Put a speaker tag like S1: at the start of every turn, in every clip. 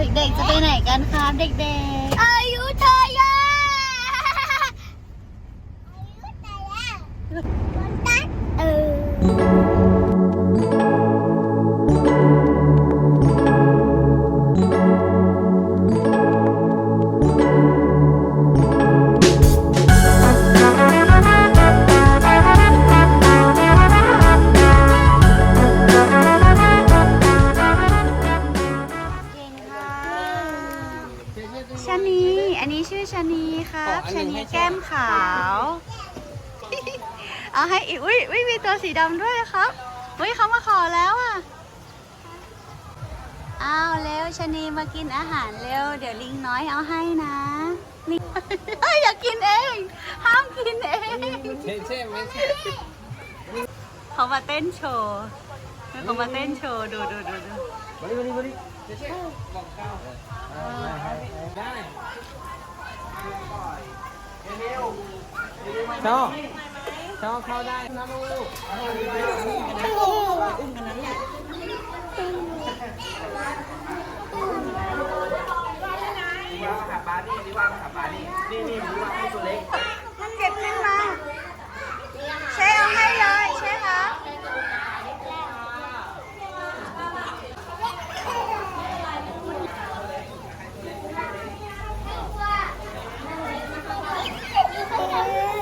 S1: เด็กๆจะไปไหนกันครับเด็กๆ อายุทยาเอ ครับชะนีแก้มขาว เอาให้อีกอุ้ยอุ้ยมีตัวสีดำด้วยครับอุ้ยเขามาขอแล้วอะอ้าวเร็วชะนีมากินอาหารเร็ว เดี๋ยวลิงน้อยเอาให้นะลิงเอ้ยอย่ากินเอง ห้ามกินเอง
S2: ใช่ใช่ไม่ใช่
S1: เขามาเต้นโชว์เขามาเต้นโชว์ดูดูดูดู
S2: มาดิมาดิมาดิใช่ใช่บอกเข้าได้ ชอบชอบเข้าได้นะลูก
S1: มันเก็บขึ้นมาเช่เอาให้เลยเช่ครับ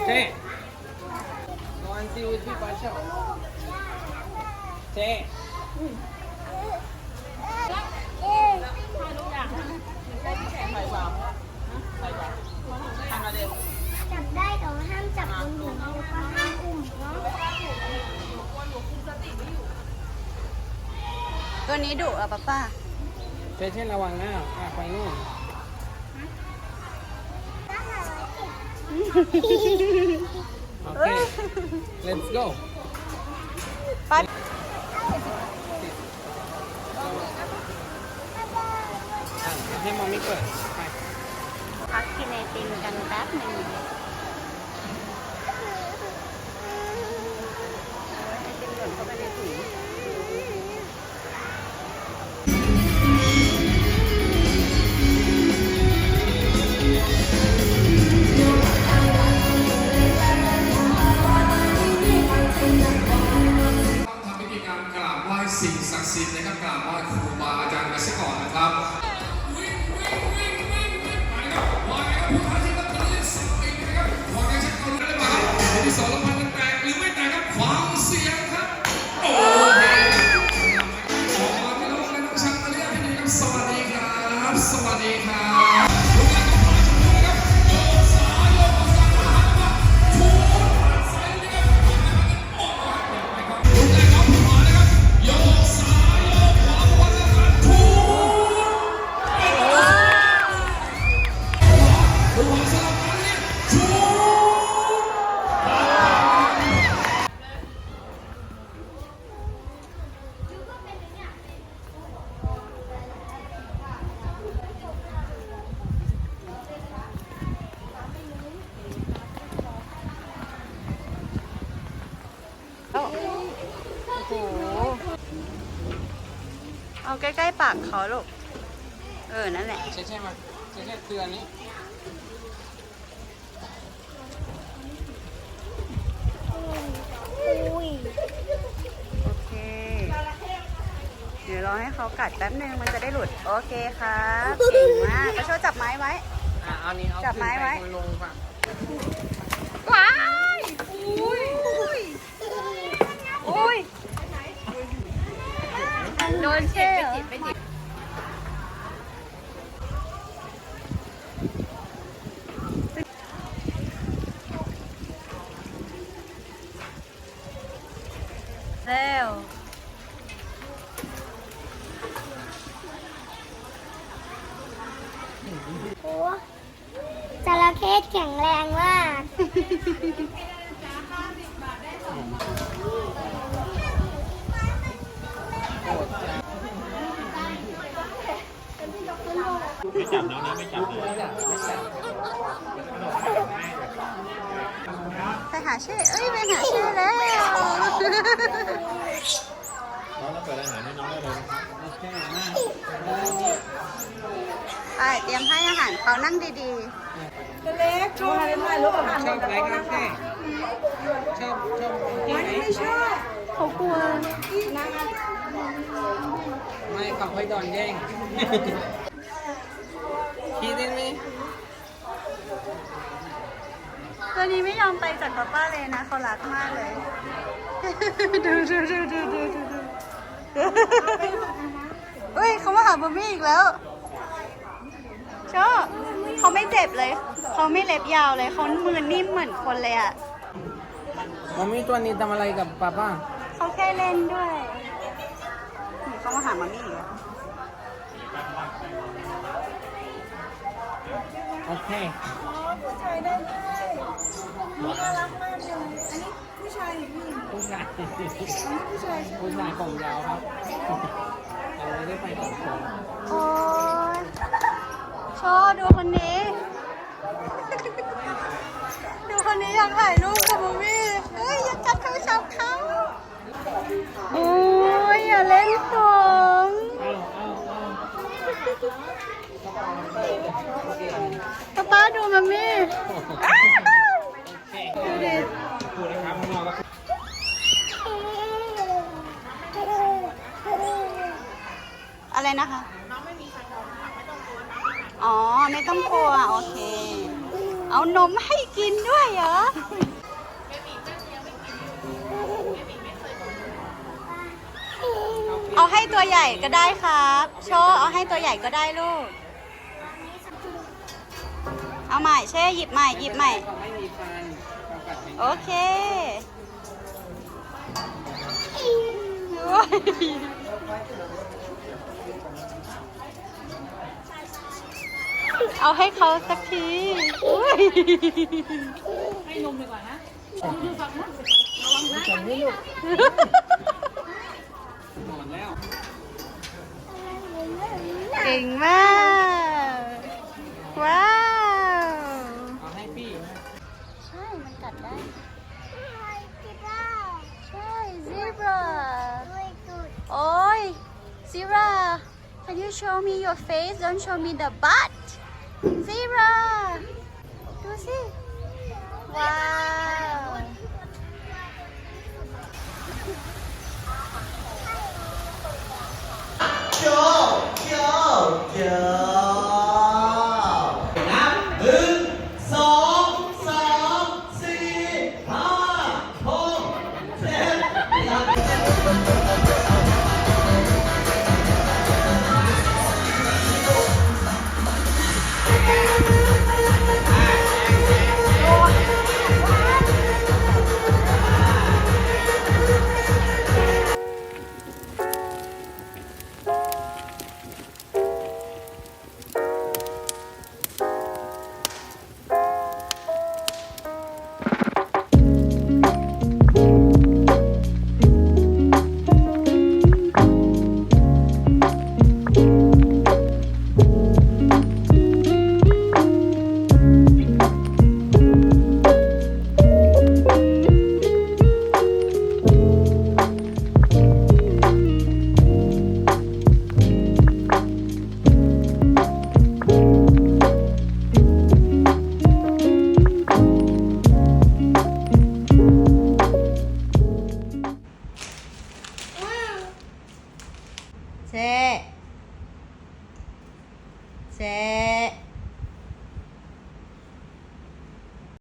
S2: เจ๊นอนซิวที่ปาเช่าเจ๊
S3: จับได้แต่ว่าห้ามจับบนหัวแล้วก็ห้ามอุ้มเนาะ
S1: ตัว นี้ดุอะป้าป้า
S2: เจ๊เช่นระวังนะอะไปนู่นโอเค let's go
S1: ป้า
S2: อะให้มอมมี่เปิดไป
S1: พักกินไอติมกันแป๊บหนึ่งไอติมหล่นเข้าไปในถุง
S4: ค เอา
S1: ใกล้ๆปากเขาลูก เออ นั่นแหละ
S2: เช่เช่มาเช่เช่เตือนนี้
S3: อุ้ย
S1: โอเค เดี๋ยวรอให้เขากัดแป๊บนึงมันจะได้หลุด โอเคครับเก่งมากประโชดจับไม้ไว้
S2: อะเอานี้เอา
S1: จับไม้ไว้
S2: ขึ้นปลงป่ะ
S1: ว้ายอุ้ยอุ้ยอุ้ย โดนเช่เหรอเร็ว
S3: โอ้จระเข้แข็งแรงมาก
S5: จับน้องนะไม่จับนะ
S1: ไปหาเช่เอ้ยไปหาเช่แล้ว
S5: น้องต้องเปิดอาหารให้น้องได้เลย
S2: โอเคมา
S1: เตรียมให้อาหารเขานั่งดี
S2: ชอบอะไรครับแม่ชอบชอบจริงไหม
S1: ๆเขากลัว
S2: ไม่ขับให้ดอนแย่งคิดได้ไหม
S1: ตั วนี้ไม่ยอมไปจากป้าป้าเลยนะเขารักมากเลย ดูดูดูดูดูดูดูเฮ้ยเขามาหาบอมมี่อีกแล้วชอบเขาไม่เจ็บเลย เขาไม่เล็บยาวเลยเขามือนิ่มเหมือนคนเลยอะ
S2: มัมมี่ตัวนี้ทำอะไรกับป้าป้า
S1: เขาแค่เล่นด้วยนี่เขามาหามามี่อีกแล้ว
S2: โอเค
S6: ผู้ชายได้เลย น่ารักมากเลย อันนี้ผู้ชายหรือผู้หญิง
S2: ผู้ชาย
S6: อันนี้ผู้ชาย
S2: ผู้ชายผมยาวครับเราไม่ได้ไปกับผม
S1: โอ้ยชอบดูคนนี้ ดูคนนี้อยากถ่ายรูปกับมามี่เฮ้ยอยากัดโทรศัพท์เขาโอ้ยอย่าเล่นของป้าป้าดูมามี่อ้าว
S2: โอเค
S1: ดูดิ
S2: พูดนะครับข้างนอกก็
S1: อะไรนะคะอ๋อ ไม่ต้องกลัว โอเค เอานมให้กินด้วยเหรอเอาให้ตัวใหญ่ก็ได้ครับ โชว์เอาให้ตัวใหญ่ก็ได้ลูก เอาใหม่เช่หยิบใหม่หยิบใหม่
S2: เขาไม่มีฟันเขากัดไม่
S1: โอเคโอ้ยเอาให้เขาสักทีอุ๊ย
S2: หมดแล้ว
S1: เก่งมา Zira, can you show me your face? Don't show me the butt.
S7: Zira, do you see.
S1: Wow. Yo, yo, yo.